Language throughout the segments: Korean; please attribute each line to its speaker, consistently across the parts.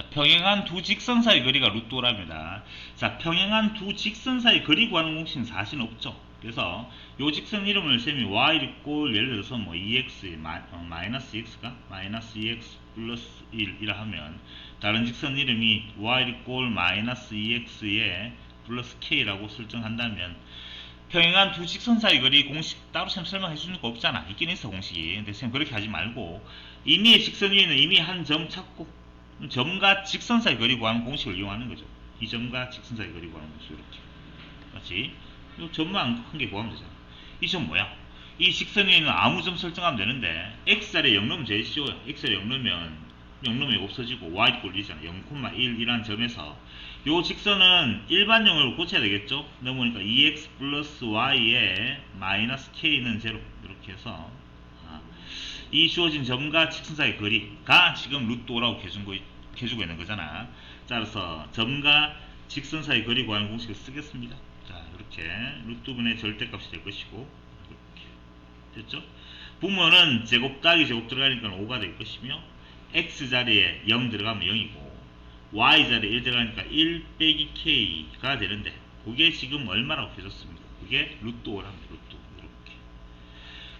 Speaker 1: 자, 평행한 두 직선 사이 거리가 루트 5랍니다. 자, 평행한 두 직선 사이 거리 구하는 공식은 사실 없죠. 그래서 요 직선 이름을 쌤이 y 이꼴 예를 들어서 뭐 2x 마, 어, 마이너스 x가 마이너스 2x 플러스 1이라 하면 다른 직선 이름이 y 이꼴 마이너스 2x에 플러스 k라고 설정한다면 평행한 두 직선 사이 거리 공식 따로 쌤 설명해 주는 거 없잖아. 있긴 있어 공식이. 근데 쌤 그렇게 하지 말고 이미의 직선 위에는 이미 한 점 찾고 점과 직선 사이 거리 구하는 공식을 이용하는 거죠. 이 점과 직선 사이 거리 구하는 공식 이렇게. 맞지? 이 점만 한 개 구하면 되잖아. 이 점 뭐야? 이 직선 위에는 아무 점 설정하면 되는데 x자리에 0 넣으면 제일 쉬워요. x자리에 0 넣으면 0 넣으면 없어지고 y 꼴 1이잖아. 0,1이라는 점에서 요 직선은 일반형으로 고쳐야 되겠죠? 넣어보니까 2x 플러스 y에 마이너스 k는 제로 이렇게 해서 아, 이 주어진 점과 직선 사이 거리가 지금 루트 5라고 해준 거, 해주고 있는 거잖아. 따라서 점과 직선 사이 거리 구하는 공식을 쓰겠습니다. 자, 이렇게 루트 분의 절대값이 될 것이고 이렇게 됐죠? 부모는 제곱 따기 제곱 들어가니까 5가 될 것이며 x 자리에 0 들어가면 0이고 y 자리에 1 들어가니까 1 빼기 k가 되는데 그게 지금 얼마라고 해줬습니까? 그게 루트 5랍니다. 루트 5 이렇게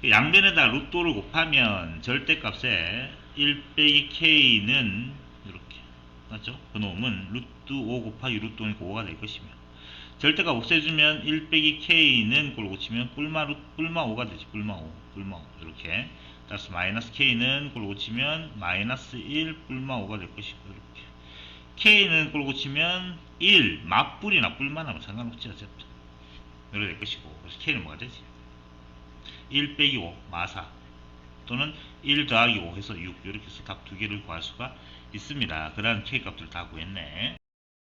Speaker 1: 양변에다 루트 5를 곱하면 절대값에 1 빼기 k는 이렇게 맞죠? 그놈은 루트 5 곱하기 루트 5니까 5가 될 것이며 절대값 없애주면 1 빼기 k는 그걸 고치면 뿔마 루, 뿔마 5가 되지. 뿔마 5 뿔마 5 이렇게. 따라서 마이너스 k는 그걸 고치면 마이너스 1 뿔마 5가 될 것이고 이렇게. K는 그걸 고치면 1 맞뿔이나 뿔마나 상관없지 어쨌든. 이렇게 될 것이고. 그래서 k는 뭐가 되지 1 빼기 5 마사. 또는 1 더하기 5 해서 6 이렇게 해서 답두 개를 구할 수가 있습니다. 그 다음 k 값들 다 구했네